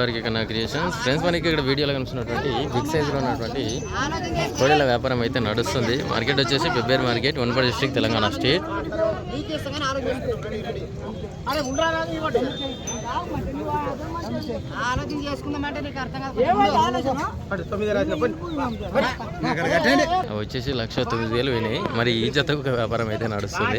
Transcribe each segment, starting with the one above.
వారికి కన్నా creations. Friends మనకి ఇక్కడ వీడియోలో కనిపిస్తున్నటువంటి బిగ్ సైజ్లో ఉన్నటువంటి కోడెల వ్యాపారం అయితే నడుస్తుంది. మార్కెట్ వచ్చేసి Pebbair market Wanaparthy district Telangana state. వచ్చేసి లక్ష తొమ్మిది వేలు పోయినాయి మరి ఈ జతకు వ్యాపారం అయితే నడుస్తుంది.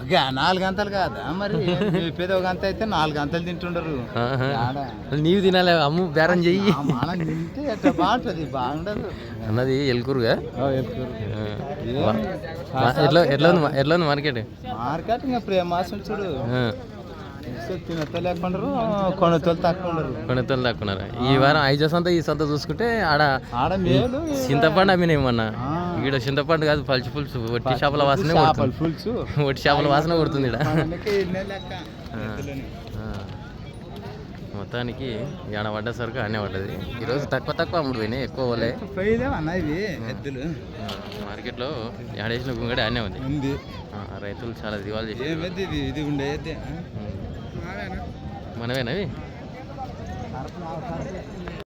అగా నాలుగు గంటలు కాదా? మరి చెప్పేది? ఒక గంట అయితే నాలుగు గంటలు తింటుండరు. నీవు తినాలి అమ్ము బేరం చెయ్యి. మనం తింటే ఎట్లా బాగుంటుంది? బాగుండదు. అన్నది ఎల్కూరుగా? ఎట్లా ఎట్లా ఉంది ఎట్లా ఉంది మార్కెట్? మార్కెట్ ఇంకా ప్రేమాసం చూడు. కొనతలు తక్కువ ఈ వారం ఐదు సంత ఈ సంత చూసుకుంటే ఆడ చింతపండు అమ్మిన ఏమన్నా ఆ. ఈడ చింతపండు కాదు పలుచు పులుసు. వట్టి చేపల వాసన పులుసు. వట్టి చేపల వాసన కొడుతుంది. ఆ. మొత్తానికి ఈడ పడ్డ సరుకు అన్నీ పడ్డది. ఈరోజు తక్కువ తక్కువ అమ్ముడు పోయినాయి ఎక్కువ పోలే. మార్కెట్లో ఏడేసిన గుంగడి అన్నీ ఉంది. రైతులు చాలా దివాలు చేసి మనమేనవి